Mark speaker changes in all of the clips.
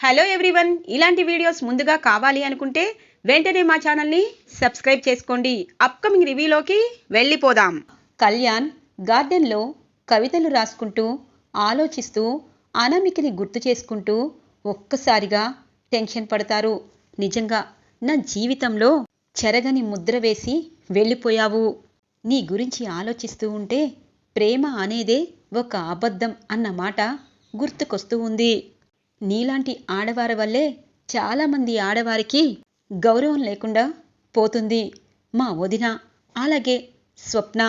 Speaker 1: Hello everyone ఇలాంటి videos ముందుగా కావాలి అనుకుంటే వెంటనే మా ఛానల్ని సబ్స్క్రైబ్ చేసుకోండి. అప్కమింగ్ రివ్యూలోకి వెళ్ళిపోదాం. కళ్యాణ్ గార్డెన్లో కవితలు రాసుకుంటూ ఆలోచిస్తూ అనామికని గుర్తు చేసుకుంటూ ఒక్కసారిగా టెన్షన్ పడతారు. నిజంగా నా జీవితంలో చెరగని ముద్ర వేసి వెళ్ళిపోయావు. నీ గురించి ఆలోచిస్తూ ఉంటే ప్రేమ అనేదే ఒక అబద్ధం అన్న మాట గుర్తుకొస్తూ ఉంది. నీలాంటి ఆడవారి వల్లే చాలామంది ఆడవారికి గౌరవం లేకుండా పోతుంది. మా వదిన అలాగే స్వప్న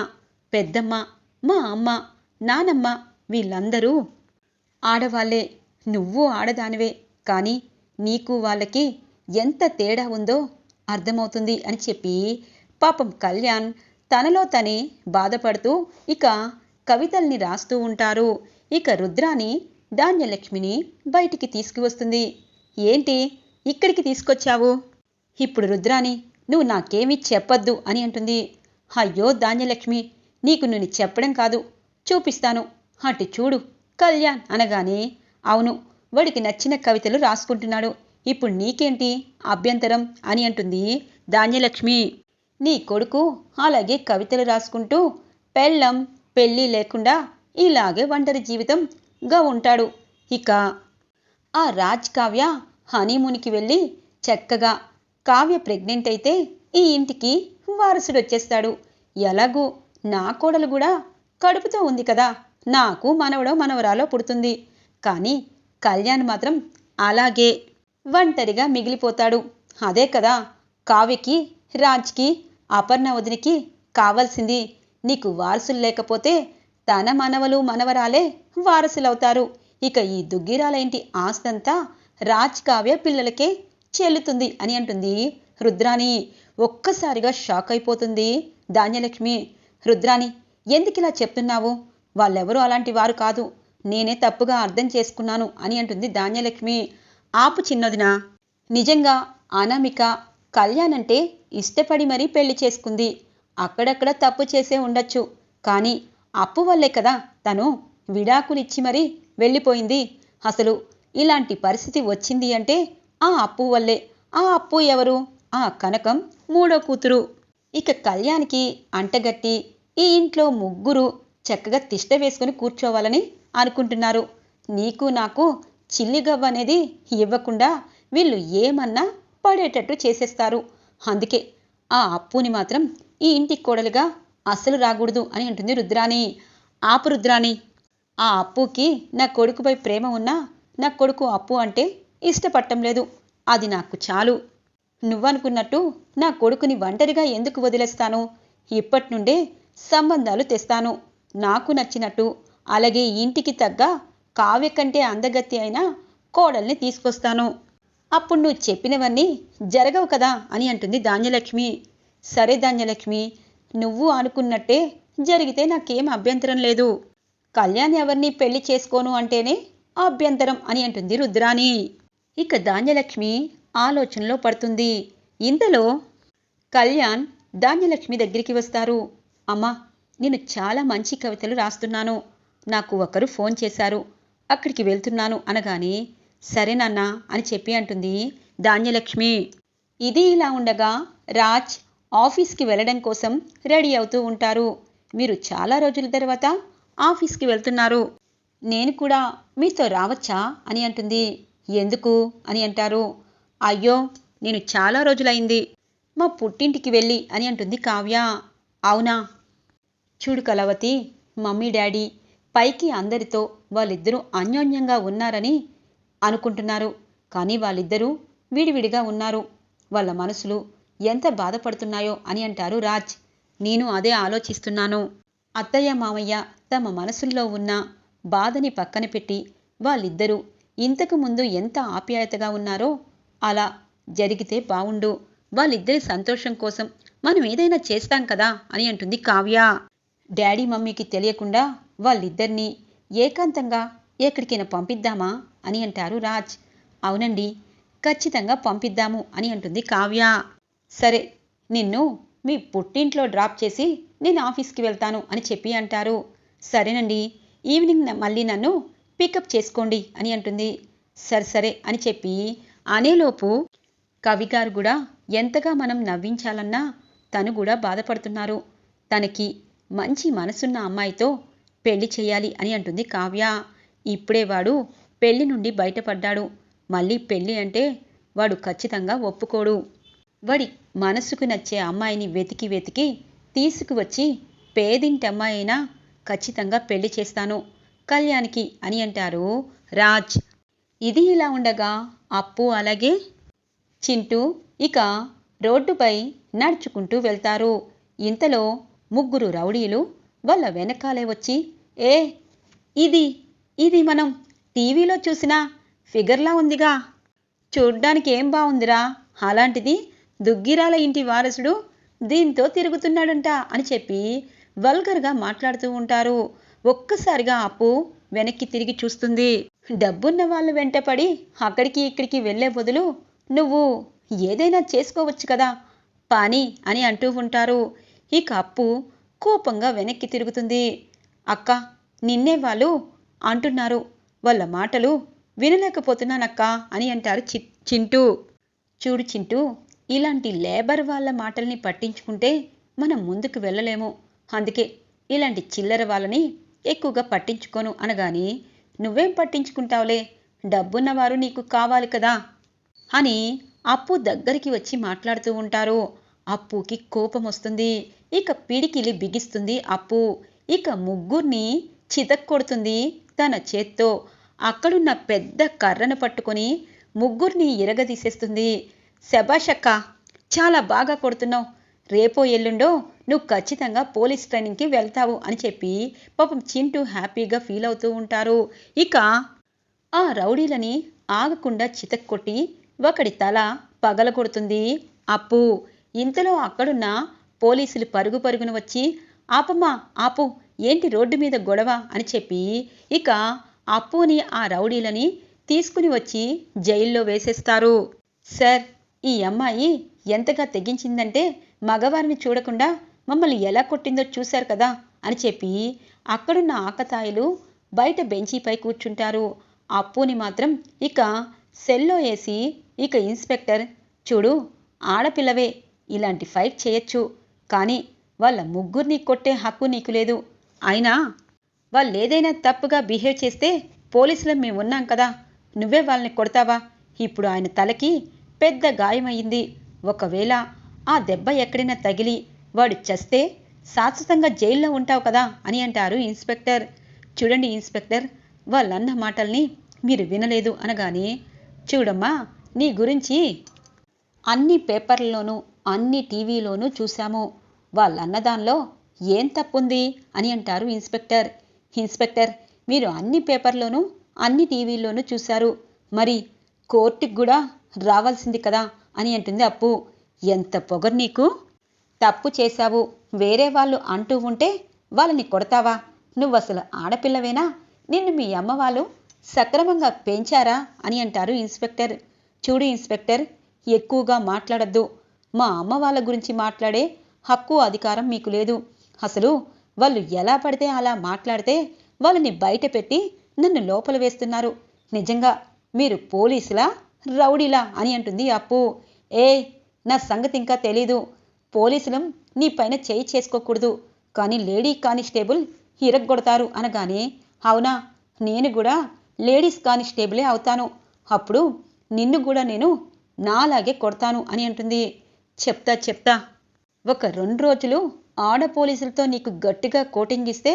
Speaker 1: పెద్దమ్మ మా అమ్మ నానమ్మ వీళ్ళందరూ ఆడవాళ్ళే నువ్వు ఆడదానివే కానీ నీకు వాళ్ళకి ఎంత తేడా ఉందో అర్థమవుతుంది అని చెప్పి పాపం కళ్యాణ్ తనలో తనే బాధపడుతూ ఇక కవితల్ని రాస్తూ ఉంటారు. ఇక రుద్రాని ధాన్యలక్ష్మిని బయటికి తీసుకువస్తుంది. ఏంటి? ఇక్కడికి తీసుకొచ్చావు? ఇప్పుడు రుద్రాని నువ్వు నాకేమీ చెప్పొద్దు అని అంటుంది. అయ్యో ధాన్యలక్ష్మి నీకు నేను చెప్పడం కాదు. చూపిస్తాను. అటు చూడు. కళ్యాణ్ అనగానే అవును వాడికి నచ్చిన కవితలు రాసుకుంటున్నాడు. ఇప్పుడు నీకేంటి అభ్యంతరం అని అంటుంది ధాన్యలక్ష్మి. నీ కొడుకు అలాగే కవితలు రాసుకుంటూ పెళ్ళం పెళ్ళి లేకుండా ఇలాగే ఒంటరి గా ఉంటాడు. ఇక ఆ రాజ్ కావ్య హనీమూన్కి వెళ్ళి చక్కగా కావ్య ప్రెగ్నెంట్ అయితే ఈ ఇంటికి వారసుడు వచ్చేస్తాడు ఎలాగూ నా కోడలు కూడా కడుపుతో ఉంది కదా నాకు మనవడో మనవరాలో పుడుతుంది. కానీ కళ్యాణ్ మాత్రం అలాగే ఒంటరిగా మిగిలిపోతాడు. అదే కదా కావ్యకి రాజ్కి అపర్ణ వదినికి కావాల్సింది. నీకు వారసులు లేకపోతే తన మనవలు మనవరాలే వారసులవుతారు. ఇక ఈ దుగ్గిరాలేంటి ఆస్తంతా రాజ్ కావ్య పిల్లలకే చెల్లుతుంది అని అంటుంది రుద్రాణి. ఒక్కసారిగా షాక్ అయిపోతుంది ధాన్యలక్ష్మి. రుద్రాణి ఎందుకిలా చెప్తున్నావు? వాళ్ళెవరూ అలాంటి వారు కాదు. నేనే తప్పుగా అర్థం చేసుకున్నాను అని అంటుంది ధాన్యలక్ష్మి. ఆపు చిన్నదిన. నిజంగా అనామిక కళ్యాణ్ అంటే ఇష్టపడి మరీ పెళ్ళి చేసుకుంది. అక్కడక్కడ తప్పు చేసే ఉండొచ్చు. కానీ అప్పు వల్లే కదా తను విడాకులిచ్చి మరీ వెళ్ళిపోయింది. అసలు ఇలాంటి పరిస్థితి వచ్చింది అంటే ఆ అప్పు వల్లే. ఆ అప్పు ఎవరు? ఆ కనకం మూడో కూతురు. ఇక కళ్యాణ్కి అంటగట్టి ఈ ఇంట్లో ముగ్గురు చక్కగా తిష్ట వేసుకుని కూర్చోవాలని అనుకుంటున్నారు. నీకు నాకు చిల్లిగవ్వ అనేది ఇవ్వకుండా వీళ్ళు ఏమన్నా పడేటట్టు చేసేస్తారు. అందుకే ఆ అప్పుని మాత్రం ఈ ఇంటి కోడలుగా అస్సలు రాకూడదు అని అంటుంది రుద్రాణి. ఆపు రుద్రాణి. ఆ అప్పుకి నా కొడుకుపై ప్రేమ ఉన్నా నా కొడుకు అప్పు అంటే ఇష్టపడటం లేదు. అది నాకు చాలు. నువ్వనుకున్నట్టు నా కొడుకుని ఒంటరిగా ఎందుకు వదిలేస్తాను? ఇప్పటి నుండే సంబంధాలు తెస్తాను. నాకు నచ్చినట్టు. అలాగే ఇంటికి తగ్గ కావ్య కంటే అందగత్తి అయిన కోడల్ని తీసుకొస్తాను. అప్పుడు నువ్వు చెప్పినవన్నీ జరగవు కదా అని అంటుంది ధాన్యలక్ష్మి. సరే ధాన్యలక్ష్మి నువ్వు అనుకున్నట్టే జరిగితే నాకేం అభ్యంతరం లేదు. కళ్యాణ్ ఎవరిని పెళ్ళి చేసుకోను అంటేనే అభ్యంతరం అని అంటుంది రుద్రాణి. ఇక ధాన్యలక్ష్మి ఆలోచనలో పడుతుంది. ఇంతలో కళ్యాణ్ ధాన్యలక్ష్మి దగ్గరికి వస్తారు. అమ్మా నేను చాలా మంచి కవితలు రాస్తున్నాను. నాకు ఒకరు ఫోన్ చేశారు. అక్కడికి వెళ్తున్నాను అనగానే సరే నాన్న అని చెప్పి అంటుంది ధాన్యలక్ష్మి. ఇది ఇలా ఉండగా రాజ్ ఆఫీస్కి వెళ్ళడం కోసం రెడీ అవుతూ ఉంటారు. మీరు చాలా రోజుల తర్వాత ఆఫీస్కి వెళ్తున్నారు. నేను కూడా మీతో రావచ్చా అని అంటుంది. ఎందుకు అని అంటారు. అయ్యో నేను చాలా రోజులైంది. మా పుట్టింటికి వెళ్ళి అని అంటుంది కావ్య. అవునా? చూడు కలవతి మమ్మీ డాడీ పైకి అందరితో వాళ్ళిద్దరూ అన్యోన్యంగా ఉన్నారని అనుకుంటున్నారు. కానీ వాళ్ళిద్దరూ విడివిడిగా ఉన్నారు. వాళ్ళ మనసులు ఎంత బాధపడుతున్నాయో అని అంటారు రాజ్. నేను అదే ఆలోచిస్తున్నాను. అత్తయ్య మామయ్య తమ మనసుల్లో ఉన్న బాధని పక్కన పెట్టి వాళ్ళిద్దరూ ఇంతకు ముందు ఎంత ఆప్యాయతగా ఉన్నారో అలా జరిగితే బావుండు. వాళ్ళిద్దరి సంతోషం కోసం మనం ఏదైనా చేస్తాం కదా అని అంటుంది కావ్య. డాడీ మమ్మీకి తెలియకుండా వాళ్ళిద్దరినీ ఏకాంతంగా ఎక్కడికైనా పంపిద్దామా అని అంటారు రాజ్. అవునండి ఖచ్చితంగా పంపిద్దాము అని అంటుంది కావ్య. సరే నిన్ను మీ పుట్టింట్లో డ్రాప్ చేసి నేను ఆఫీస్కి వెళ్తాను అని చెప్పి అంటారు. సరేనండి ఈవినింగ్ మళ్ళీ నన్ను పికప్ చేసుకోండి అని అంటుంది. సరే సరే అని చెప్పి అనేలోపు కవి గారు కూడా ఎంతగా మనం నవ్వించాలన్నా తను కూడా బాధపడుతున్నారు. తనకి మంచి మనసున్న అమ్మాయితో పెళ్ళి చేయాలి అని అంటుంది కావ్య. ఇప్పుడే వాడు పెళ్ళి నుండి బయటపడ్డాడు. మళ్ళీ పెళ్ళి అంటే వాడు ఖచ్చితంగా ఒప్పుకోడు. వాడి మనసుకు నచ్చే అమ్మాయిని వెతికి వెతికి తీసుకువచ్చి పేదింటి అమ్మాయి అయినా ఖచ్చితంగా పెళ్ళి చేస్తాను. కళ్యాణ్కి అని అంటారు రాజ్. ఇది ఇలా ఉండగా అప్పు అలాగే చింటూ ఇక రోడ్డుపై నడుచుకుంటూ వెళ్తారు. ఇంతలో ముగ్గురు రౌడీలు వాళ్ళ వెనకాలే వచ్చి ఏ ఇది ఇది మనం టీవీలో చూసిన ఫిగర్లా ఉందిగా. చూడ్డానికి ఏం బాగుందిరా అలాంటిది దుగ్గిరాల ఇంటి వారసుడు దీంతో తిరుగుతున్నాడంట అని చెప్పి వల్గర్గా మాట్లాడుతూ ఉంటారు. ఒక్కసారిగా అప్పు వెనక్కి తిరిగి చూస్తుంది. డబ్బున్న వాళ్ళు వెంటపడి అక్కడికి ఇక్కడికి వెళ్ళే బదులు నువ్వు ఏదైనా చేసుకోవచ్చు కదా పాని అని అంటూ ఉంటారు. ఇక అప్పు కోపంగా వెనక్కి తిరుగుతుంది. అక్క నిన్నే వాళ్ళు అంటున్నారు. వాళ్ళ మాటలు వినలేకపోతున్నానక్క అని అంటారు చి చింటూ. చూడు చింటూ ఇలాంటి లేబర్ వాళ్ళ మాటల్ని పట్టించుకుంటే మనం ముందుకు వెళ్ళలేము. అందుకే ఇలాంటి చిల్లర వాళ్ళని ఎక్కువగా పట్టించుకోను అనగాని నువ్వేం పట్టించుకుంటావులే? డబ్బున్నవారు నీకు కావాలి కదా? అని అప్పు దగ్గరికి వచ్చి మాట్లాడుతూ ఉంటారు. అప్పుకి కోపం వస్తుంది. ఇక పిడికిలి బిగిస్తుంది అప్పు. ఇక ముగ్గురిని చితక్కొడుతుంది తన చేత్తో. అక్కడున్న పెద్ద కర్రను పట్టుకొని ముగ్గురిని ఇరగదీసేస్తుంది. శబాషక్క చాలా బాగా కొడుతున్నావు. రేపో ఎల్లుండో నువ్వు ఖచ్చితంగా పోలీస్ ట్రైనింగ్కి వెళ్తావు అని చెప్పి పాపం చింటూ హ్యాపీగా ఫీల్ అవుతూ ఉంటారు. ఇక ఆ రౌడీలని ఆగకుండా చితక్కొట్టి ఒకడి తల పగలగొడుతుంది అప్పు ఇంతలో అక్కడున్న పోలీసులు పరుగు పరుగున వచ్చి ఆపమ్మా ఆపు ఏంటి రోడ్డు మీద గొడవ? అని చెప్పి ఇక అప్పుని ఆ రౌడీలని తీసుకుని వచ్చి జైల్లో వేసేస్తారు. సార్ ఈ అమ్మాయి ఎంతగా తెగించిందంటే మగవారిని చూడకుండా మమ్మల్ని ఎలా కొట్టిందో చూశారు కదా అని చెప్పి అక్కడున్న ఆకతాయిలు బయట బెంచీపై కూర్చుంటారు. అప్పుని మాత్రం ఇక సెల్లో వేసి ఇక ఇన్స్పెక్టర్ చూడు ఆడపిల్లవే ఇలాంటి ఫైట్ చేయొచ్చు కానీ వాళ్ళ ముగ్గురిని కొట్టే హక్కు నీకు లేదు. అయినా వాళ్ళు ఏదైనా తప్పుగా బిహేవ్ చేస్తే పోలీసులు మేము ఉన్నాం కదా నువ్వే వాళ్ళని కొడతావా? ఇప్పుడు ఆయన తలకి పెద్ద గాయమైంది. ఒకవేళ ఆ దెబ్బ ఎక్కడైనా తగిలి వాడు చస్తే శాశ్వతంగా జైల్లో ఉంటావు కదా అని అంటారు ఇన్స్పెక్టర్. చూడండి ఇన్స్పెక్టర్ వాళ్ళన్న మాటల్ని మీరు వినలేదు అనగానే చూడమ్మా నీ గురించి అన్ని పేపర్లలోనూ అన్ని టీవీలోనూ చూశాము. వాళ్ళన్నదానిలో ఏం తప్పుంది అని అంటారు ఇన్స్పెక్టర్. ఇన్స్పెక్టర్ మీరు అన్ని పేపర్లోనూ అన్ని టీవీల్లోనూ చూశారు. మరి కోర్టుకు కూడా రావాల్సింది కదా అని అంటుంది అప్పు. ఎంత పొగరు నీకు? తప్పు చేశావు. వేరే వాళ్ళు అంటూ ఉంటే వాళ్ళని కొడతావా? నువ్వు అసలు ఆడపిల్లవేనా? నిన్ను మీ అమ్మ వాళ్ళు సక్రమంగా పెంచారా? అని అంటారు ఇన్స్పెక్టర్. చూడు ఇన్స్పెక్టర్ ఎక్కువగా మాట్లాడద్దు. మా అమ్మ వాళ్ళ గురించి మాట్లాడే హక్కు అధికారం మీకు లేదు. అసలు వాళ్ళు ఎలా పడితే అలా మాట్లాడితే వాళ్ళని బయట పెట్టి నన్ను లోపల వేస్తున్నారు. నిజంగా మీరు పోలీసులా? రౌడీలా? అని అంటుంది అప్పు. ఏ నా సంగతి ఇంకా తెలీదు. పోలీసులం నీ పైన చేయి చేసుకోకూడదు. కానీ లేడీ కానిస్టేబుల్ ఇరగ్గొడతారు అనగానే అవునా? నేను కూడా లేడీస్ కానిస్టేబులే అవుతాను. అప్పుడు నిన్ను కూడా నేను నాలాగే కొడతాను అని అంటుంది. చెప్తా చెప్తా. ఒక రెండు రోజులు ఆడ పోలీసులతో నీకు గట్టిగా కోటింగ్ ఇస్తే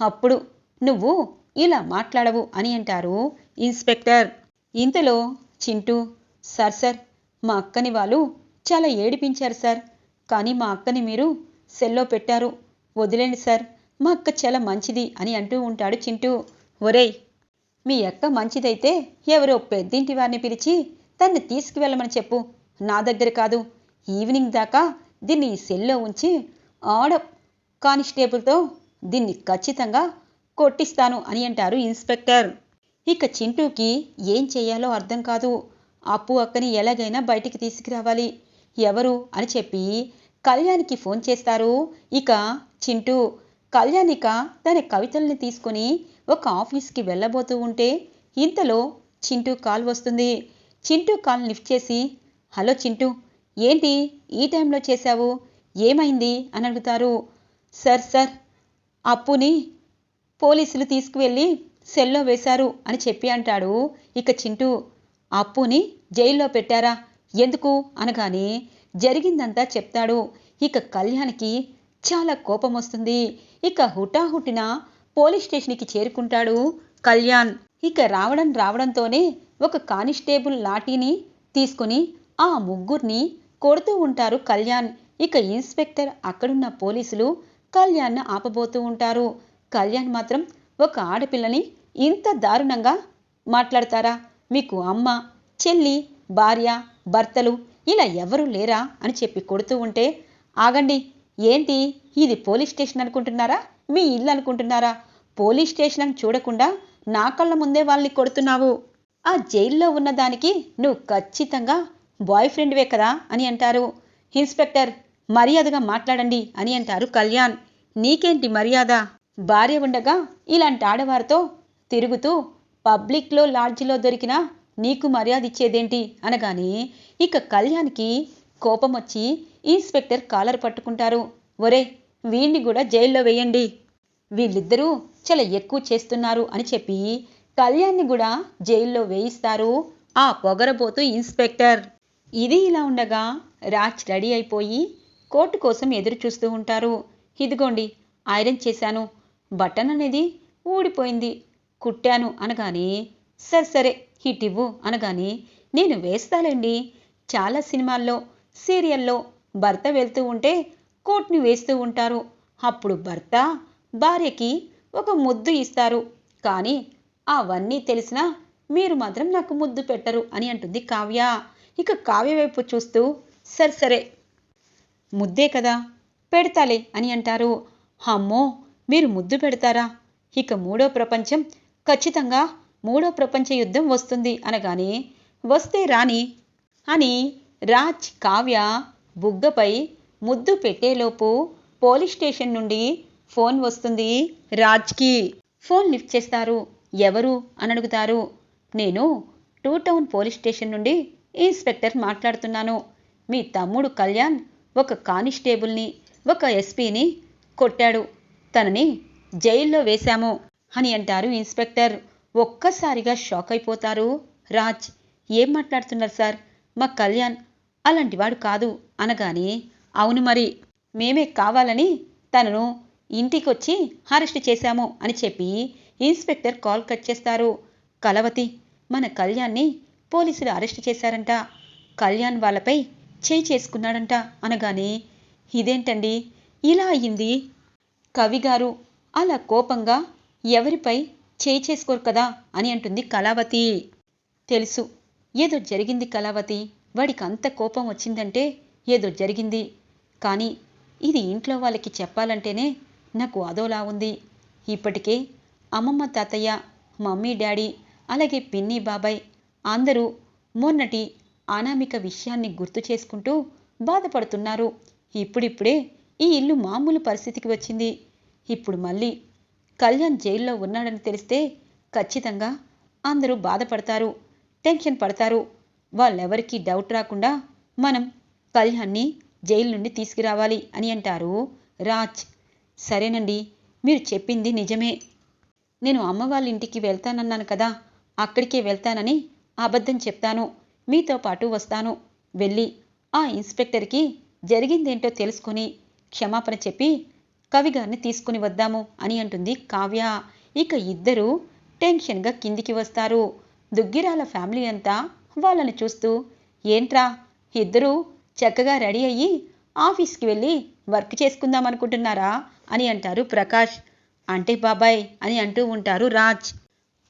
Speaker 1: అప్పుడు నువ్వు ఇలా మాట్లాడవు అని అంటారు ఇన్స్పెక్టర్. ఇంతలో చింటూ సార్ సార్ మా అక్కని వాళ్ళు చాలా ఏడిపించారు సార్. కానీ మా అక్కని మీరు సెల్లో పెట్టారు. వదిలేండి సార్. మా అక్క చాలా మంచిది అని అంటూ ఉంటాడు చింటూ. ఒరేయ్ మీ అక్క మంచిదైతే ఎవరో పెద్దింటి వారిని పిలిచి తన్ని తీసుకువెళ్ళమని చెప్పు. నా దగ్గర కాదు. ఈవినింగ్ దాకా దీన్ని ఈ సెల్లో ఉంచి ఆడ కానిస్టేబుల్తో దీన్ని ఖచ్చితంగా కొట్టిస్తాను అని అంటారు ఇన్స్పెక్టర్. ఇక చింటూకి ఏం చేయాలో అర్థం కాదు. అప్పు అక్కని ఎలాగైనా బయటికి తీసుకురావాలి. ఎవరు అని చెప్పి కళ్యాణ్కి ఫోన్ చేస్తారు. ఇక చింటూ కళ్యాణిక తన కవితల్ని తీసుకుని ఒక ఆఫీస్కి వెళ్ళబోతూ ఉంటే ఇంతలో చింటూ కాల్ వస్తుంది. చింటూ కాల్ లిఫ్ట్ చేసి హలో చింటూ ఏంటి ఈ టైంలో చేశావు? ఏమైంది? అని అడుగుతారు. సార్ సార్ అప్పుని పోలీసులు తీసుకువెళ్ళి సెల్లో వేశారు అని చెప్పి అంటాడు. ఇక చింటూ అప్పుని జైల్లో పెట్టారా? ఎందుకు? అనగానే జరిగిందంతా చెప్తాడు. ఇక కళ్యాణ్కి చాలా కోపం వస్తుంది. ఇక హుటాహుటిన పోలీస్ స్టేషన్కి చేరుకుంటాడు కళ్యాణ్. ఇక రావడం రావడంతోనే ఒక కానిస్టేబుల్ లాఠీని తీసుకుని ఆ ముగ్గురిని కొడుతూ ఉంటారు కళ్యాణ్. ఇక ఇన్స్పెక్టర్ అక్కడున్న పోలీసులు కళ్యాణ్ను ఆపబోతూ ఉంటారు. కళ్యాణ్ మాత్రం ఒక ఆడపిల్లని ఇంత దారుణంగా మాట్లాడతారా? మీకు అమ్మ చెల్లి భార్య భర్తలు ఇలా ఎవరూ లేరా అని చెప్పి కొడుతూ ఉంటే ఆగండి ఏంటి? ఇది పోలీస్ స్టేషన్ అనుకుంటున్నారా? మీ ఇల్లు అనుకుంటున్నారా? పోలీస్ స్టేషన్ అని చూడకుండా నా కళ్ళ ముందే వాళ్ళని కొడుతున్నావు. ఆ జైల్లో ఉన్న దానికి నువ్వు ఖచ్చితంగా బాయ్ ఫ్రెండ్వే కదా అని అంటారు. ఇన్స్పెక్టర్ మర్యాదగా మాట్లాడండి అని అంటారు కళ్యాణ్. నీకేంటి మర్యాద? భార్య ఉండగా ఇలాంటి ఆడవారితో తిరుగుతూ పబ్లిక్లో లాడ్జిలో దొరికినా నీకు మర్యాద ఇచ్చేదేంటి? అనగానే ఇక కళ్యాణ్కి కోపం వచ్చి ఇన్స్పెక్టర్ కాలర్ పట్టుకుంటారు. ఒరే వీణ్ణి కూడా జైల్లో వేయండి. వీళ్ళిద్దరూ చాలా ఎక్కువ చేస్తున్నారు అని చెప్పి కళ్యాణ్ని కూడా జైల్లో వేయిస్తారు. ఆ పొగరబోతు ఇన్స్పెక్టర్. ఇది ఇలా ఉండగా రాజ్ రెడీ అయిపోయి కోర్టు కోసం ఎదురు చూస్తూ ఉంటారు. ఇదిగోండి ఐరన్ చేశాను. బటన్ అనేది ఊడిపోయింది. కుట్టాను అనగానే సరే సరే హిట్ ఇవ్వు అనగానే నేను వేస్తాలేండి. చాలా సినిమాల్లో సీరియల్లో భర్త వెళ్తూ ఉంటే కోట్ని వేస్తూ ఉంటారు. అప్పుడు భర్త భార్యకి ఒక ముద్దు ఇస్తారు. కానీ అవన్నీ తెలిసినా మీరు మాత్రం నాకు ముద్దు పెట్టరు అని అంటుంది కావ్య. ఇక కావ్య వైపు చూస్తూ సరే సరే ముద్దే కదా పెడతాలే అని అంటారు. అమ్మో మీరు ముద్దు పెడతారా? ఇక మూడో ప్రపంచం ఖచ్చితంగా మూడో ప్రపంచ యుద్ధం వస్తుంది అనగానే వస్తే రాని అని రాజ్ కావ్య బుగ్గపై ముద్దు పెట్టేలోపు పోలీస్ స్టేషన్ నుండి ఫోన్ వస్తుంది రాజ్కి. ఫోన్ లిఫ్ట్ చేస్తారు. ఎవరు? అని అడుగుతారు. నేను టూ టౌన్ పోలీస్ స్టేషన్ నుండి ఇన్స్పెక్టర్ మాట్లాడుతున్నాను. మీ తమ్ముడు కళ్యాణ్ ఒక కానిస్టేబుల్ని ఒక ఎస్పీని కొట్టాడు. తనని జైల్లో వేశాము అని అంటారు ఇన్స్పెక్టర్. ఒక్కసారిగా షాక్ అయిపోతారు. రాజ్ ఏం మాట్లాడుతున్నారు సార్? మా కళ్యాణ్ అలాంటివాడు కాదు అనగానే అవును మరి మేమే కావాలని తనను ఇంటికొచ్చి అరెస్ట్ చేశాము అని చెప్పి ఇన్స్పెక్టర్ కాల్ కట్ చేస్తారు. కలవతి మన కళ్యాణ్ని పోలీసులు అరెస్ట్ చేశారంట. కళ్యాణ్ వాళ్ళపై చేయి చేసుకున్నాడంట అనగానే ఇదేంటండి? ఇలా అయ్యింది? కవిగారు అలా కోపంగా ఎవరిపై చేయి చేసుకోరు కదా అని అంటుంది కళావతి. తెలుసు ఏదో జరిగింది కళావతి. వాడికి అంత కోపం వచ్చిందంటే ఏదో జరిగింది. కానీ ఇది ఇంట్లో వాళ్ళకి చెప్పాలంటేనే నాకు అదోలా ఉంది. ఇప్పటికే అమ్మమ్మ తాతయ్య మమ్మీ డాడీ అలాగే పిన్ని బాబాయ్ అందరూ మొన్నటి అనామిక విషయాన్ని గుర్తు చేసుకుంటూ బాధపడుతున్నారు. ఇప్పుడిప్పుడే ఈ ఇల్లు మామూలు పరిస్థితికి వచ్చింది. ఇప్పుడు మళ్ళీ కళ్యాణ్ జైల్లో ఉన్నాడని తెలిస్తే ఖచ్చితంగా అందరూ బాధపడతారు టెన్షన్ పడతారు. వాళ్ళెవరికీ డౌట్ రాకుండా మనం కళ్యాణ్ని జైలు నుండి తీసుకురావాలి అని అంటారు రాజ్. సరేనండి మీరు చెప్పింది నిజమే. నేను అమ్మ వాళ్ళ ఇంటికి వెళ్తానన్నాను కదా అక్కడికే వెళ్తానని అబద్ధం చెప్తాను. మీతో పాటు వస్తాను. వెళ్ళి ఆ ఇన్స్పెక్టర్కి జరిగిందేంటో తెలుసుకుని క్షమాపణ చెప్పి కవిగారిని తీసుకుని వద్దాము అని అంటుంది కావ్య. ఇక ఇద్దరు టెన్షన్గా కిందికి వస్తారు. దుగ్గిరాల ఫ్యామిలీ అంతా వాళ్ళని చూస్తూ ఏంట్రా ఇద్దరూ చక్కగా రెడీ అయ్యి ఆఫీస్కి వెళ్ళి వర్క్ చేసుకుందాం అనుకుంటున్నారా? అని అంటారు ప్రకాష్. అంటే బాబాయ్ అని అంటూ ఉంటారు రాజ్.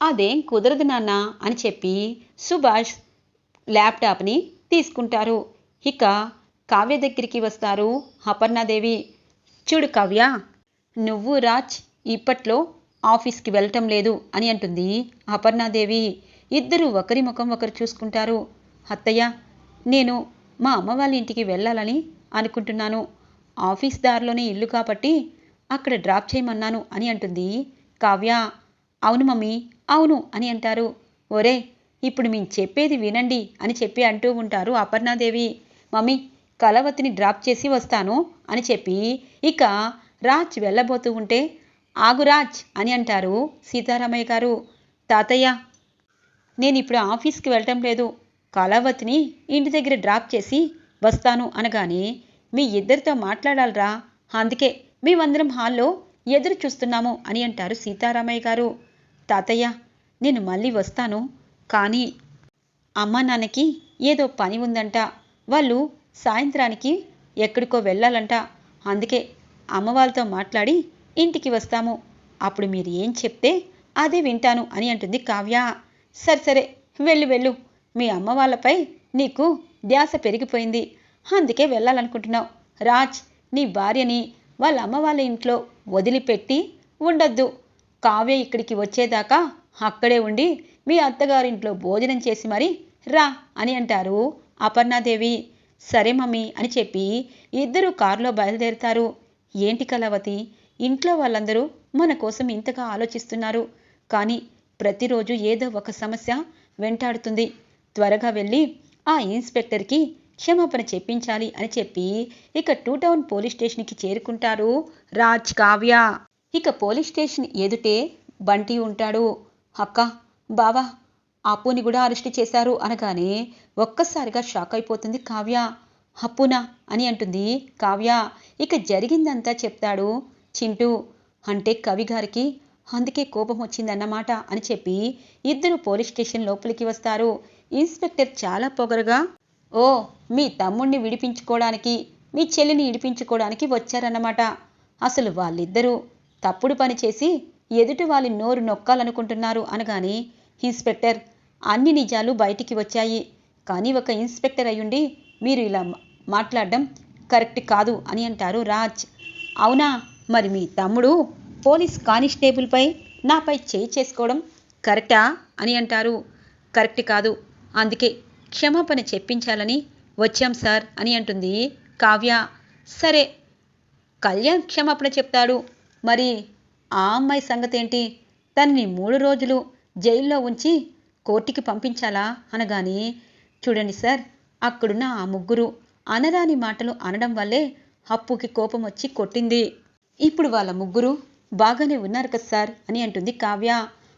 Speaker 1: అదేం కుదరదు నాన్న అని చెప్పి సుభాష్ ల్యాప్టాప్ని తీసుకుంటారు. ఇక కావ్య దగ్గరికి వస్తారు. అపర్ణాదేవి చూడు కావ్య నువ్వు రాజ్ ఇప్పట్లో ఆఫీస్కి వెళ్ళటం లేదు అని అంటుంది. అపర్ణాదేవి ఇద్దరు ఒకరి ముఖం ఒకరు చూసుకుంటారు. అత్తయ్య నేను మా అమ్మ వాళ్ళ ఇంటికి వెళ్ళాలని అనుకుంటున్నాను. ఆఫీస్ దారిలోనే ఇల్లు కాబట్టి అక్కడ డ్రాప్ చేయమన్నాను అని అంటుంది. కావ్య అవును మమ్మీ అవును అని అంటారు. ఒరే ఇప్పుడు మేము చెప్పేది వినండి అని చెప్పి అంటూ ఉంటారు అపర్ణాదేవి. మమ్మీ కలవతిని డ్రాప్ చేసి వస్తాను అని చెప్పి ఇక రాజ్ వెళ్ళబోతూ ఉంటే ఆగురాజ్ అని అంటారు సీతారామయ్య గారు. తాతయ్య నేను ఇప్పుడు ఆఫీస్కి వెళ్ళటం లేదు. కళావతిని ఇంటి దగ్గర డ్రాప్ చేసి వస్తాను అనగానే మీ ఇద్దరితో మాట్లాడాలరా. అందుకే మేమందరం హాల్లో ఎదురు చూస్తున్నాము అని అంటారు సీతారామయ్య గారు. తాతయ్య నేను మళ్ళీ వస్తాను. కానీ అమ్మ నాన్నకి ఏదో పని ఉందంట. వాళ్ళు సాయంత్రానికి ఎక్కడికో వెళ్ళాలంట. అందుకే అమ్మ వాళ్ళతో మాట్లాడి ఇంటికి వస్తాము. అప్పుడు మీరు ఏం చెప్తే అదే వింటాను అని అంటుంది కావ్య. సరే సరే వెళ్ళు వెళ్ళు. మీ అమ్మ వాళ్ళపై నీకు ధ్యాస పెరిగిపోయింది. అందుకే వెళ్ళాలనుకుంటున్నావు. రాజ్ నీ భార్యని వాళ్ళ అమ్మ వాళ్ళ ఇంట్లో వదిలిపెట్టి ఉండొద్దు. కావ్య ఇక్కడికి వచ్చేదాకా అక్కడే ఉండి మీ అత్తగారింట్లో భోజనం చేసి మరి రా అని అంటారు అపర్ణాదేవి. సరే మమ్మీ అని చెప్పి ఇద్దరు కారులో బయలుదేరుతారు. ఏంటి కలవతి ఇంట్లో వాళ్ళందరూ మన కోసం ఇంతగా ఆలోచిస్తున్నారు. కానీ ప్రతిరోజు ఏదో ఒక సమస్య వెంటాడుతుంది. త్వరగా వెళ్ళి ఆ ఇన్స్పెక్టర్కి క్షమాపణ చెప్పించాలి అని చెప్పి ఇక టూ టౌన్ పోలీస్ స్టేషన్కి చేరుకుంటారు రాజ్ కావ్య. ఇక పోలీస్ స్టేషన్ ఎదుటే బంటి ఉంటాడు. అక్క బావా అప్పుని కూడా అరెస్ట్ చేశారు అనగానే ఒక్కసారిగా షాక్ అయిపోతుంది కావ్య. అప్పునా? అని అంటుంది కావ్య. ఇక జరిగిందంతా చెప్తాడు చింటూ. అంటే కవి గారికి అందుకే కోపం వచ్చిందన్నమాట అని చెప్పి ఇద్దరు పోలీస్ స్టేషన్ లోపలికి వస్తారు. ఇన్స్పెక్టర్ చాలా పొగరుగా ఓ మీ తమ్ముణ్ణి విడిపించుకోవడానికి మీ చెల్లిని విడిపించుకోవడానికి వచ్చారన్నమాట. అసలు వాళ్ళిద్దరూ తప్పుడు పని చేసి ఎదుటి వాళ్ళ నోరు నొక్కాలనుకుంటున్నారు అనగానే ఇన్స్పెక్టర్ అన్ని నిజాలు బయటికి వచ్చాయి. కానీ ఒక ఇన్స్పెక్టర్ అయ్యుండి మీరు ఇలా మాట్లాడడం కరెక్ట్ కాదు అని అంటారు రాజ్. అవునా? మరి మీ తమ్ముడు పోలీస్ కానిస్టేబుల్పై నాపై చేయి చేసుకోవడం కరెక్టా అని అంటారు. కరెక్ట్ కాదు. అందుకే క్షమాపణ చెప్పించాలని వచ్చాం సార్ అని అంటుంది కావ్య. సరే కళ్యాణ్ క్షమాపణ చెప్తాడు. మరి ఆ అమ్మాయి సంగతి ఏంటి తనని మూడు రోజులు జైల్లో ఉంచి కోర్టుకి పంపించాలా? అనగానే చూడండి సార్ అక్కడున్న ఆ ముగ్గురు అనరాని మాటలు అనడం వల్లే అప్పుకి కోపం వచ్చి కొట్టింది. ఇప్పుడు వాళ్ళ ముగ్గురు బాగానే ఉన్నారు కదా సార్ అని అంటుంది కావ్య.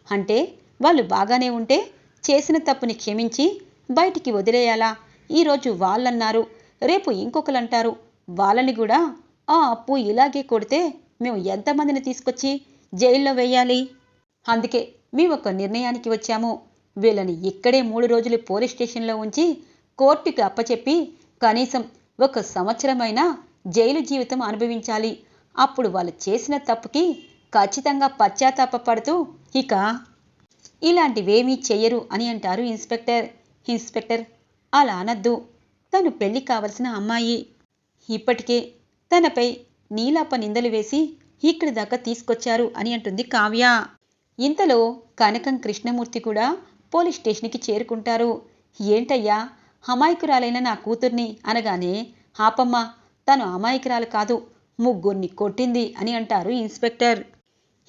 Speaker 1: అంటే వాళ్ళు బాగానే ఉంటే చేసిన తప్పుని క్షమించి బయటికి వదిలేయాలా? ఈరోజు వాళ్ళన్నారు రేపు ఇంకొకరు అంటారు వాళ్ళని కూడా ఆ అప్పు ఇలాగే కొడితే మేము ఎంతమందిని తీసుకొచ్చి జైల్లో వేయాలి? అందుకే మేము ఒక నిర్ణయానికి వచ్చాము. వీళ్ళని ఇక్కడే మూడు రోజులు పోలీస్ స్టేషన్లో ఉంచి కోర్టుకి అప్పచెప్పి కనీసం ఒక సంవత్సరమైనా జైలు జీవితం అనుభవించాలి. అప్పుడు వాళ్ళు చేసిన తప్పుకి ఖచ్చితంగా పశ్చాత్తాపపడుతూ ఇక ఇలాంటివేమీ చెయ్యరు అని అంటారు ఇన్స్పెక్టర్. ఇన్స్పెక్టర్ అలా అనద్దు. తను పెళ్ళి కావలసిన అమ్మాయి. ఇప్పటికే తనపై నీలాప నిందలు వేసి ఇక్కడి దాకా తీసుకొచ్చారు అని అంటుంది కావ్య. ఇంతలో కనకం కృష్ణమూర్తి కూడా పోలీస్ స్టేషన్కి చేరుకుంటారు. ఏంటయ్యా అమాయకురాలైన నా కూతుర్ని? అనగానే హాపమ్మ తను అమాయకురాలు కాదు ముగ్గురిని కొట్టింది అని అంటారు ఇన్స్పెక్టర్.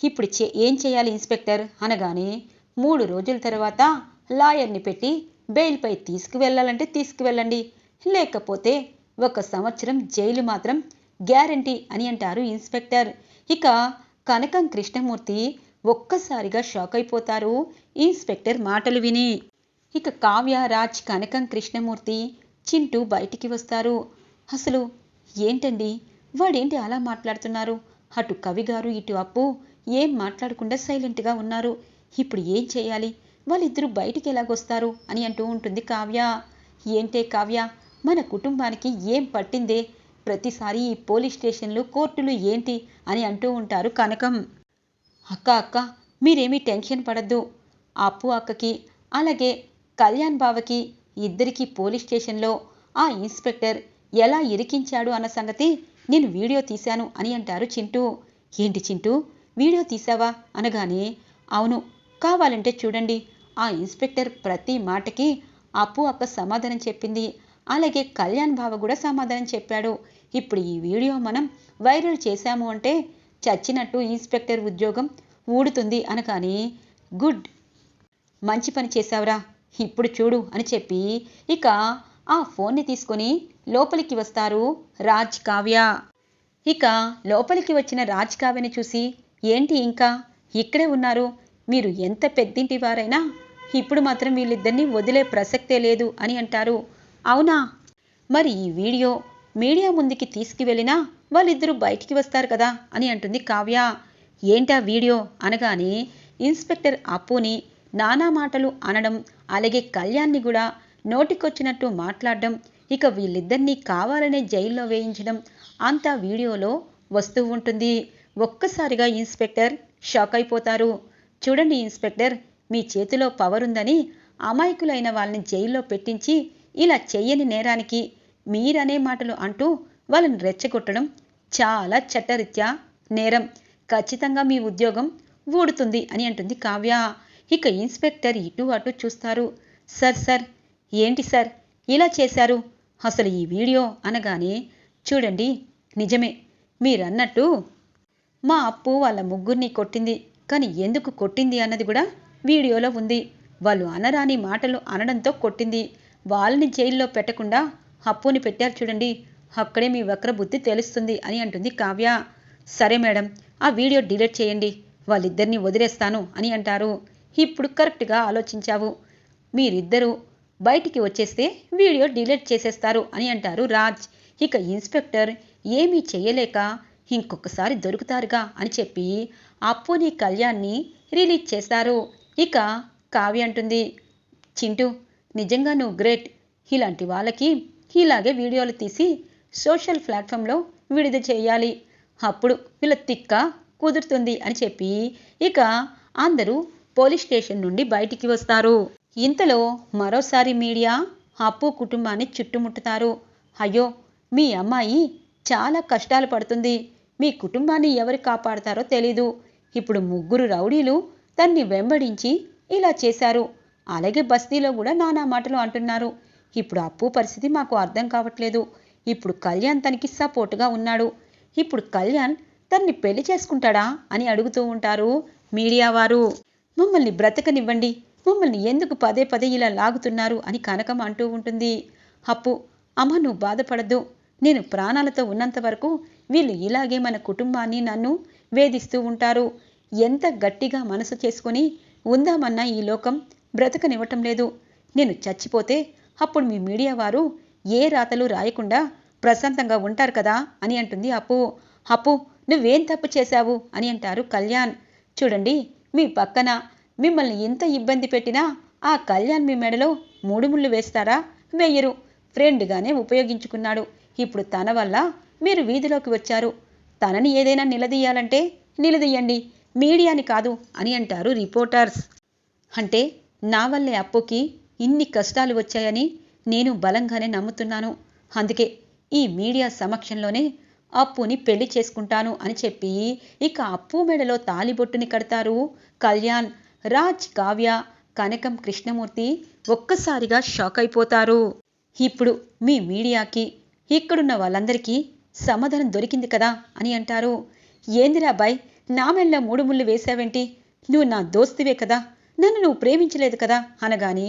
Speaker 1: ఇప్పుడు చే ఏం చేయాలి ఇన్స్పెక్టర్? అనగానే మూడు రోజుల తర్వాత లాయర్ని పెట్టి బెయిల్పై తీసుకువెళ్ళాలంటే తీసుకువెళ్ళండి. లేకపోతే ఒక సంవత్సరం జైలు మాత్రం గ్యారంటీ అని అంటారు ఇన్స్పెక్టర్. ఇక కనకం కృష్ణమూర్తి ఒక్కసారిగా షాక్ అయిపోతారు ఇన్స్పెక్టర్ మాటలు విని. ఇక కావ్య రాజ్ కనకం కృష్ణమూర్తి చింటూ బయటికి వస్తారు. అసలు ఏంటండి? వాడేంటి అలా మాట్లాడుతున్నారు? అటు కవిగారు ఇటు అప్పు ఏం మాట్లాడకుండా సైలెంట్గా ఉన్నారు. ఇప్పుడు ఏం చేయాలి? వాళ్ళిద్దరూ బయటికి ఎలాగొస్తారు? అని అంటూ ఉంటుంది కావ్య. ఏంటే కావ్య? మన కుటుంబానికి ఏం పట్టిందే? ప్రతిసారి ఈ పోలీస్ స్టేషన్లు కోర్టులు ఏంటి? అని అంటూ ఉంటారు కనకం. అక్క అక్క మీరేమీ టెన్షన్ పడద్దు. అప్పు అక్కకి అలాగే కళ్యాణ్ బావకి ఇద్దరికి పోలీస్ స్టేషన్లో ఆ ఇన్స్పెక్టర్ ఎలా ఇరికించాడు అన్న సంగతి నేను వీడియో తీశాను అని అంటారు చింటూ. ఏంటి చింటూ? వీడియో తీసావా అనగానే అవును కావాలంటే చూడండి. ఆ ఇన్స్పెక్టర్ ప్రతి మాటకి అప్పు అక్క సమాధానం చెప్పింది. అలాగే కళ్యాణ్ బావ కూడా సమాధానం చెప్పాడు. ఇప్పుడు ఈ వీడియో మనం వైరల్ చేశాము అంటే చచ్చినట్టు ఇన్స్పెక్టర్ ఉద్యోగం ఊడుతుంది అనగానే గుడ్ మంచి పని చేశావురా ఇప్పుడు చూడు అని చెప్పి ఇక ఆ ఫోన్ని తీసుకొని లోపలికి వస్తారు రాజ్ కావ్య. ఇక లోపలికి వచ్చిన రాజ్ కావ్యని చూసి ఏంటి ఇంకా? ఇక్కడే ఉన్నారు. మీరు ఎంత పెద్దింటి వారైనా? ఇప్పుడు మాత్రం వీళ్ళిద్దరిని వదిలే ప్రసక్తే లేదు అని అంటారు. అవునా? మరి ఈ వీడియో మీడియా ముందుకి తీసుకువెళ్ళినా వాళ్ళిద్దరూ బయటికి వస్తారు కదా అని అంటుంది కావ్య. ఏంటా వీడియో? అనగానే ఇన్స్పెక్టర్ అప్పుని నానా మాటలు అనడం అలాగే కళ్యాణ్ని కూడా నోటికొచ్చినట్టు మాట్లాడడం ఇక వీళ్ళిద్దరినీ కావాలనే జైల్లో వేయించడం అంతా వీడియోలో వస్తూ ఉంటుంది. ఒక్కసారిగా ఇన్స్పెక్టర్ షాక్ అయిపోతారు. చూడండి ఇన్స్పెక్టర్ మీ చేతిలో పవర్ ఉందని అమాయకులైన వాళ్ళని జైల్లో పెట్టించి ఇలా చెయ్యని నేరానికి మీరనే మాటలు అంటూ వాళ్ళని రెచ్చగొట్టడం చాలా చట్టరీత్యా నేరం. ఖచ్చితంగా మీ ఉద్యోగం ఊడుతుంది అని అంటుంది కావ్య. ఇక ఇన్స్పెక్టర్ ఇటు అటు చూస్తారు. సార్ సార్ ఏంటి సార్? ఇలా చేశారు? అసలు ఈ వీడియో అనగానే చూడండి నిజమే. మీరన్నట్టు మా అప్పు వాళ్ళ ముగ్గురిని కొట్టింది. కానీ ఎందుకు కొట్టింది అన్నది కూడా వీడియోలో ఉంది. వాళ్ళు అనరాని మాటలు అనడంతో కొట్టింది. వాళ్ళని జైల్లో పెట్టకుండా అప్పుని పెట్టారు చూడండి. అక్కడే మీ వక్ర బుద్ధి తెలుస్తుంది అని అంటుంది కావ్య. సరే మేడం ఆ వీడియో డిలీట్ చేయండి. వాళ్ళిద్దరిని వదిలేస్తాను అని అంటారు. ఇప్పుడు కరెక్ట్గా ఆలోచించావు. మీరిద్దరూ బయటికి వచ్చేస్తే వీడియో డిలీట్ చేసేస్తారు అని అంటారు రాజ్. ఇక ఇన్స్పెక్టర్ ఏమీ చేయలేక ఇంకొకసారి దొరుకుతారుగా అని చెప్పి అప్పుని కళ్యాణ్ని రిలీజ్ చేస్తారు. ఇక కావ్య అంటుంది చింటూ నిజంగా నువ్వు గ్రేట్. ఇలాంటి వాళ్ళకి ఇలాగే వీడియోలు తీసి సోషల్ ప్లాట్ఫామ్లో విడుదల చేయాలి. అప్పుడు వీళ్ళ తిక్క కుదురుతుంది అని చెప్పి ఇక అందరూ పోలీస్ స్టేషన్ నుండి బయటికి వస్తారు. ఇంతలో మరోసారి మీడియా అప్పు కుటుంబాన్ని చుట్టుముట్టుతారు. అయ్యో మీ అమ్మాయి చాలా కష్టాలు పడుతుంది. మీ కుటుంబాన్ని ఎవరు కాపాడతారో తెలీదు. ఇప్పుడు ముగ్గురు రౌడీలు తన్ని వెంబడించి ఇలా చేశారు. అలాగే బస్తీలో కూడా నానా మాటలు అంటున్నారు. ఇప్పుడు అప్పు పరిస్థితి మాకు అర్థం కావట్లేదు. ఇప్పుడు కళ్యాణ్ తనకి సపోర్టుగా ఉన్నాడు. ఇప్పుడు కళ్యాణ్ తన్ని పెళ్ళి చేసుకుంటాడా అని అడుగుతూ ఉంటారు మీడియా వారు. మమ్మల్ని బ్రతకనివ్వండి. మమ్మల్ని ఎందుకు పదే పదే ఇలా లాగుతున్నారు? అని కనకం అంటూ ఉంటుంది. అప్పు అమ్మ నువ్వు బాధపడద్దు. నేను ప్రాణాలతో ఉన్నంత వరకు వీళ్ళు ఇలాగే మన కుటుంబాన్ని నన్ను వేధిస్తూ ఉంటారు. ఎంత గట్టిగా మనసు చేసుకొని ఉందామన్నా ఈ లోకం బ్రతకనివ్వటం లేదు. నేను చచ్చిపోతే అప్పుడు మీ మీడియా వారు ఏ రాతలు రాయకుండా ప్రశాంతంగా ఉంటారు కదా అని అంటుంది అప్పు. అప్పు నువ్వేం తప్పు చేశావు అని అంటారు కళ్యాణ్. చూడండి మీ పక్కన మిమ్మల్ని ఎంత ఇబ్బంది పెట్టినా ఆ కళ్యాణ్ మీ మెడలో మూడు ముళ్ళు వేస్తారా? వేయరు. ఫ్రెండ్గానే ఉపయోగించుకున్నాడు. ఇప్పుడు తన వల్ల మీరు వీధిలోకి వచ్చారు. తనని ఏదైనా నిలదీయాలంటే నిలదీయండి. మీడియాని కాదు అని అంటారు రిపోర్టర్స్. అంటే నా వల్లే అప్పుకి ఇన్ని కష్టాలు వచ్చాయని నేను బలంగానే నమ్ముతున్నాను. అందుకే ఈ మీడియా సమక్షంలోనే అప్పుని పెళ్ళి చేసుకుంటాను అని చెప్పి ఇక అప్పు మెడలో తాలిబొట్టుని కడతారు. కళ్యాణ్ రాజ్ కావ్య కనకం కృష్ణమూర్తి ఒక్కసారిగా షాక్ అయిపోతారు. ఇప్పుడు మీ మీడియాకి ఇక్కడున్న వాళ్ళందరికీ సమాధానం దొరికింది కదా అని అంటారు. ఏందిరా బాయ్ నా మెళ్ళ మూడు ముళ్ళు వేశావేంటి? నువ్వు నా దోస్తివే కదా. నన్ను నువ్వు ప్రేమించలేదు కదా అనగానే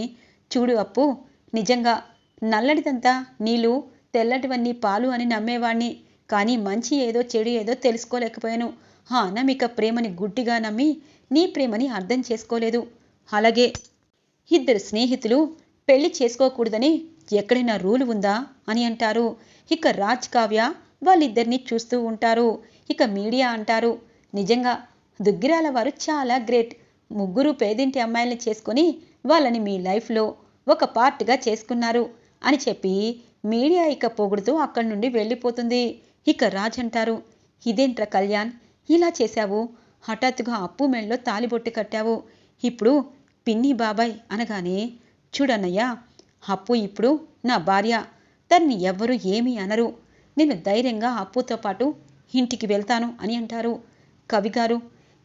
Speaker 1: చూడు అప్పు నిజంగా నల్లడిదంతా నీళ్ళు తెల్లటివన్నీ పాలు అని నమ్మేవాణ్ణి. కానీ మంచి ఏదో చెడు ఏదో తెలుసుకోలేకపోయాను. ఆ అనామిక ప్రేమని గుడ్డిగా నమ్మి నీ ప్రేమని అర్థం చేసుకోలేదు. అలాగే ఇద్దరు స్నేహితులు పెళ్ళి చేసుకోకూడదని ఎక్కడైనా రూలు ఉందా అని అంటారు. ఇక రాజ్ కావ్య వాళ్ళిద్దరిని చూస్తూ ఉంటారు. ఇక మీడియా అంటారు. నిజంగా దుగ్గిరాల వారు చాలా గ్రేట్. ముగ్గురు పేదింటి అమ్మాయిల్ని చేసుకొని వాళ్ళని మీ లైఫ్లో ఒక పార్ట్గా చేసుకున్నారు. అని చెప్పి మీడియా ఇక పొగుడుతూ అక్కడి నుండి వెళ్ళిపోతుంది. ఇక రాజ్ అంటారు ఇదేంట్రా కళ్యాణ్ ఇలా చేశావు? హఠాత్తుగా అప్పు మెళ్ళలో తాలిబొట్టు కట్టావు. ఇప్పుడు పిన్ని బాబాయ్ అనగానే చూడన్నయ్యా అప్పు ఇప్పుడు నా భార్య. తన్ని ఎవ్వరూ ఏమీ అనరు. నేను ధైర్యంగా అప్పుతో పాటు ఇంటికి వెళ్తాను అని అంటారు. కవిగారు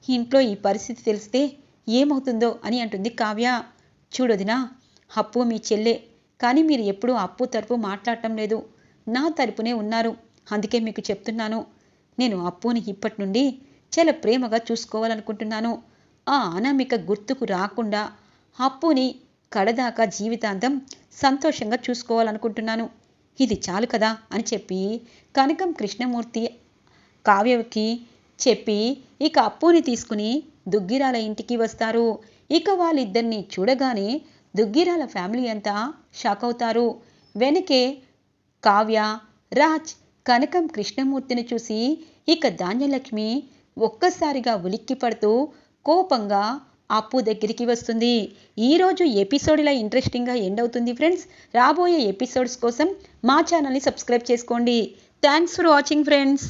Speaker 1: ఇంట్లో ఈ పరిస్థితి తెలిస్తే ఏమవుతుందో అని అంటుంది కావ్య. చూడొదినా అప్పు మీ చెల్లె. కానీ మీరు ఎప్పుడూ అప్పు తరపు మాట్లాడటం లేదు. నా తరపునే ఉన్నారు. అందుకే మీకు చెప్తున్నాను. నేను అప్పుని ఇప్పటి నుండి చాలా ప్రేమగా చూసుకోవాలనుకుంటున్నాను. ఆ అనామిక గుర్తుకు రాకుండా అప్పుని కడదాకా జీవితాంతం సంతోషంగా చూసుకోవాలనుకుంటున్నాను. ఇది చాలు కదా అని చెప్పి కనకం కృష్ణమూర్తి కావ్యకి చెప్పి ఇక అప్పుని తీసుకుని దుగ్గిరాల ఇంటికి వస్తారు. ఇక వాళ్ళిద్దరిని చూడగానే దుగ్గిరాల ఫ్యామిలీ అంతా షాక్ అవుతారు. వెనకే కావ్య రాజ్ కనకం కృష్ణమూర్తిని చూసి ఇక ధాన్యలక్ష్మి ఒక్కసారిగా ఉలిక్కి పడుతూ కోపంగా అప్పు దగ్గరికి వస్తుంది. ఈరోజు ఎపిసోడ్ ఇలా ఇంట్రెస్టింగ్గా ఎండ్ అవుతుంది ఫ్రెండ్స్. రాబోయే ఎపిసోడ్స్ కోసం మా ఛానల్ని సబ్స్క్రైబ్ చేసుకోండి. Thanks for watching friends.